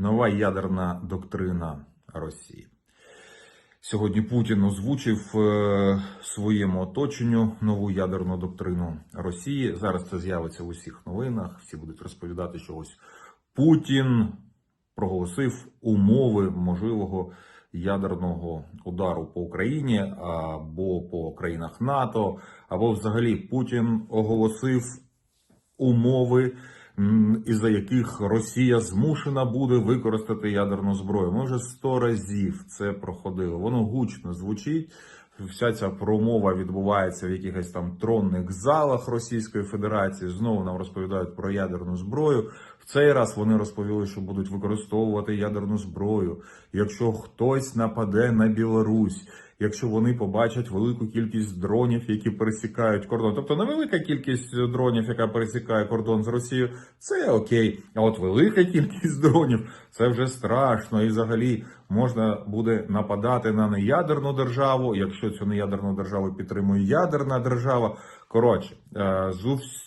нова ядерна доктрина Росії. Сьогодні Путін озвучив е, своєму оточенню нову ядерну доктрину Росії. Зараз це з'явиться в усіх новинах. Всі будуть розповідати, що ось Путін проголосив умови можливого ядерного удару по Україні або по країнах НАТО, або взагалі Путін оголосив умови, із-за яких Росія змушена буде використати ядерну зброю. Ми вже сто разів це проходили. Воно гучно звучить. Вся ця промова відбувається в якихось там тронних залах Російської Федерації. Знову нам розповідають про ядерну зброю. В цей раз вони розповіли, що будуть використовувати ядерну зброю. Якщо хтось нападе на Білорусь, якщо вони побачать велику кількість дронів, які пересікають кордон, тобто невелика кількість дронів, яка пересікає кордон з Росією, це окей. А от велика кількість дронів це вже страшно. І взагалі можна буде нападати на неядерну державу, якщо цю неядерну державу підтримує ядерна держава. Коротше, е,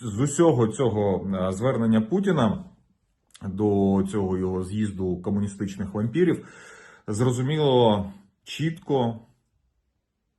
з усього цього е, звернення Путіна до цього його з'їзду комуністичних вампірів, зрозуміло чітко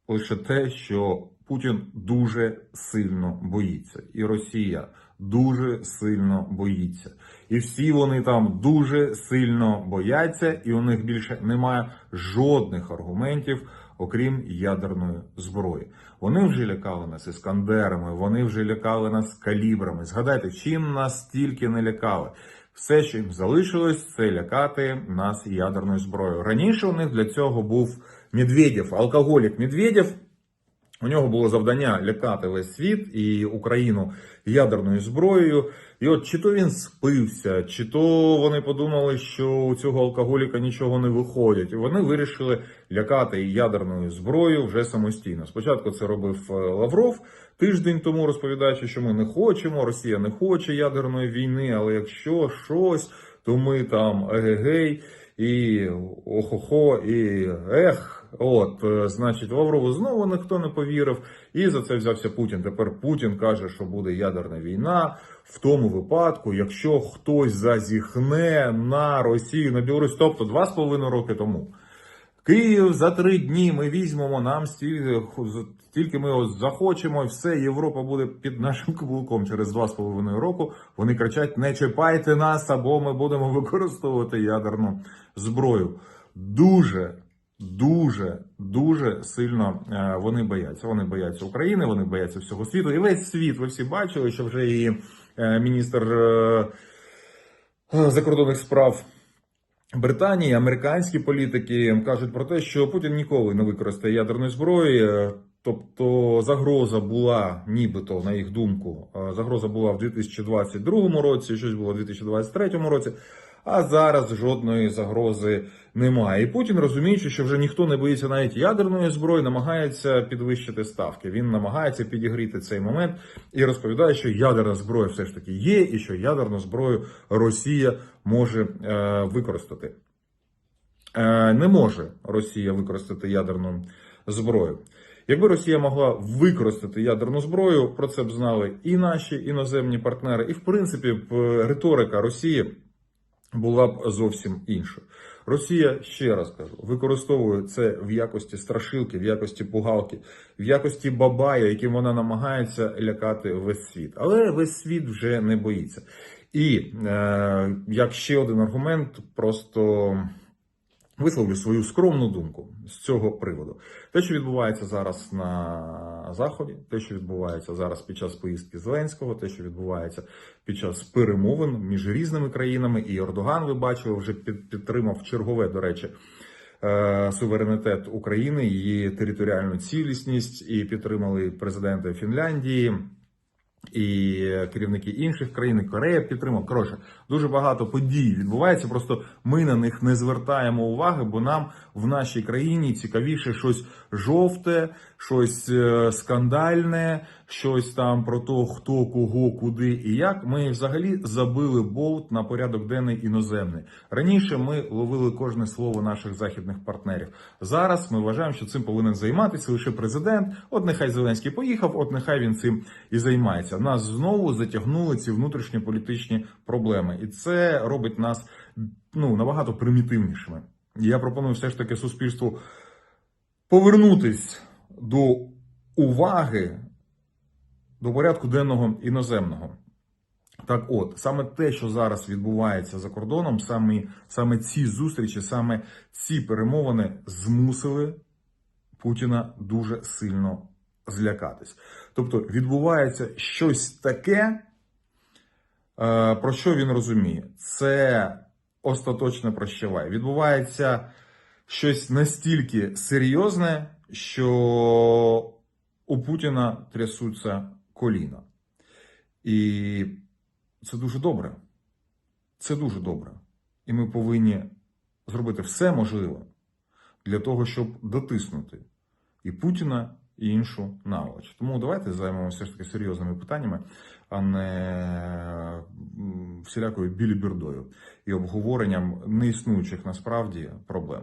лише те, що Путін дуже сильно боїться, і Росія дуже сильно боїться. І всі вони там дуже сильно бояться, і у них більше немає жодних аргументів, окрім ядерної зброї. Вони вже лякали нас іскандерами, вони вже лякали нас калібрами. Згадайте, чим нас тільки не лякали. Все, що їм залишилось, це лякати нас ядерною зброєю. Раніше у них для цього був Медведєв, алкоголік Медведєв. У нього було завдання лякати весь світ і Україну ядерною зброєю. І от чи то він спився, чи то вони подумали, що у цього алкоголіка нічого не виходить. І вони вирішили лякати ядерною зброєю вже самостійно. Спочатку це робив е, Лавров тиждень тому, розповідаючи, що ми не хочемо, Росія не хоче ядерної війни, але якщо щось, то ми там егегей і охохо, і ех. От, е, значить, Лаврову знову ніхто не повірив, і за це взявся Путін. Тепер Путін каже, що буде ядерна війна в тому випадку, якщо хтось зазіхне на Росію, на Білорусь, тобто два з половиною роки тому. Київ за три дні ми візьмемо нам стільки, стільки ми його захочемо, і все, Європа буде під нашим каблуком через два з половиною року. Вони кричать: не чіпайте нас, або ми будемо використовувати ядерну зброю. Дуже. Дуже дуже сильно е, вони бояться. Вони бояться України, вони бояться всього світу. І весь світ, ви всі бачили, що вже і е, міністр е, закордонних справ Британії, американські політики кажуть про те, що Путін ніколи не використає ядерної зброї. е, Тобто загроза була, нібито, на їх думку, е, загроза була в 2022 році, щось було в 2023 році. А зараз жодної загрози немає. І Путін, розуміючи, що вже ніхто не боїться навіть ядерної зброї, намагається підвищити ставки. Він намагається підігріти цей момент і розповідає, що ядерна зброя все ж таки є, і що ядерну зброю Росія може е, використати. Е, не може Росія використати ядерну зброю. Якби Росія могла використати ядерну зброю, про це б знали і наші іноземні партнери, і в принципі риторика Росії була б зовсім іншою. Росія, ще раз кажу, використовує це в якості страшилки, в якості пугалки, в якості бабая, яким вона намагається лякати весь світ. Але весь світ вже не боїться. І е, як ще один аргумент, просто висловлю свою скромну думку з цього приводу. Те, що відбувається зараз на заході, те, що відбувається зараз під час поїздки Зеленського, те, що відбувається під час перемовин між різними країнами, і Ердоган, ви бачили, вже під- підтримав чергове, до речі. е, Суверенітет України, її територіальну цілісність, і підтримали президента Фінляндії, і керівники інших країн, і Корея підтримав. Коротше, дуже багато подій відбувається. Просто ми на них не звертаємо уваги, бо нам в нашій країні цікавіше щось жовте, щось е, скандальне, щось там про то, хто кого, куди і як. Ми взагалі забили болт на порядок денний іноземний. Раніше ми ловили кожне слово наших західних партнерів. Зараз ми вважаємо, що цим повинен займатися лише президент. От нехай Зеленський поїхав, от нехай він цим і займається. Нас знову затягнули ці внутрішньополітичні проблеми, і це робить нас ну, набагато примітивнішими. Я пропоную все ж таки суспільству повернутись до уваги до порядку денного іноземного. Так от, саме те, що зараз відбувається за кордоном, саме, саме ці зустрічі, саме ці перемовини змусили Путіна дуже сильно злякатись. Тобто відбувається щось таке, е, про що він розуміє. Це остаточне прощавай. Відбувається щось настільки серйозне, що у Путіна трясуться коліна. І це дуже добре. Це дуже добре. І ми повинні зробити все можливе для того, щоб дотиснути і Путіна, іншу наволоч. Тому давайте займемося ж таки серйозними питаннями, а не всілякою білібердою і обговоренням неіснуючих насправді проблем.